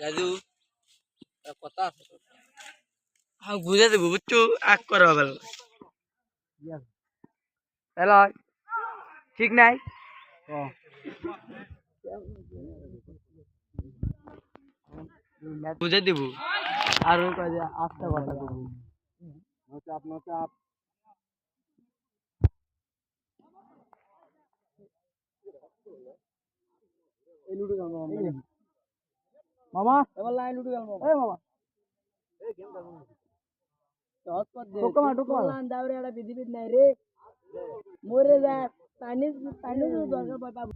রাজু কথা আছে। হ্যাঁ বুঝে দেবো বুঝছ? আগ করা না। ঠিক নাই? বুঝে দিব। আর ওই কয় যে আস্তে কথা বলব। চাপ এই লুডু গেল মামা। এবার লাইন লুডু গেল মামা। এই মামা। ঢোকা মা, ঢোকা মা। দাবরে একটা পৃথিবীর নাই রে। মরে যা। পানি পানি দরকার পাবো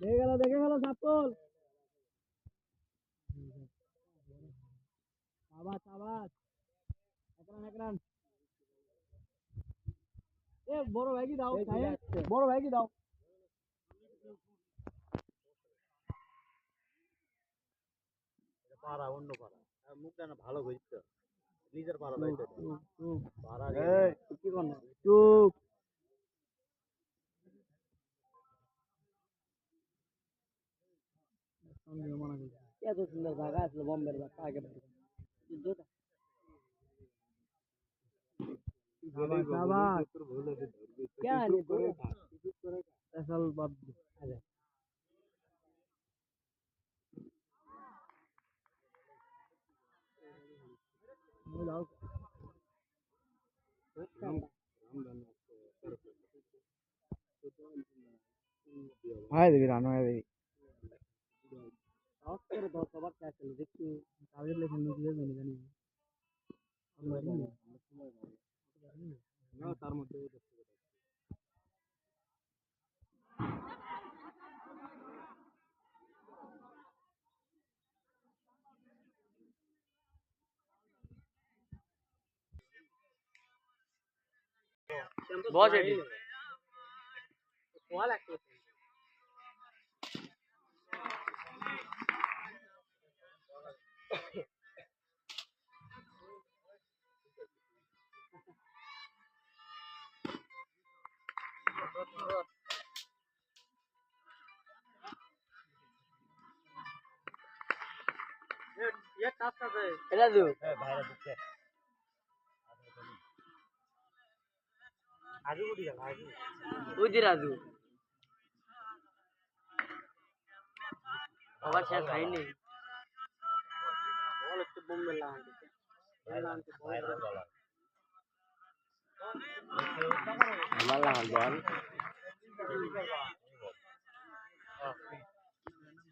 দেখে গেল দেখে গেল সাপল আবাস আবাস একরান একরান। বড় ভাই কি দাও বড় দাও। পাড়া অন্য পাড়া। আর মুখটা না ভালো হইছে। নিজের পাড়া পাড়া কি করন চুপ। এত সুন্দর জায়গা আছে বম্বের আগে हाय देवी रानो है देवी डॉक्टर दो सवाल क्या चल रही है कि कागज लेकर निकले नहीं जाने কাজের মধ্যে নিয়ে দিয়ে জানি জানি এটি এটা দু বাইরে ঢুকছে আজু উঠি গেল আজু। বুঝি রাজু। আবার শেষ হয়নি বল একটু বোম্বে লাগান বাইরে বলা। আমার লাগান বল। Yeah.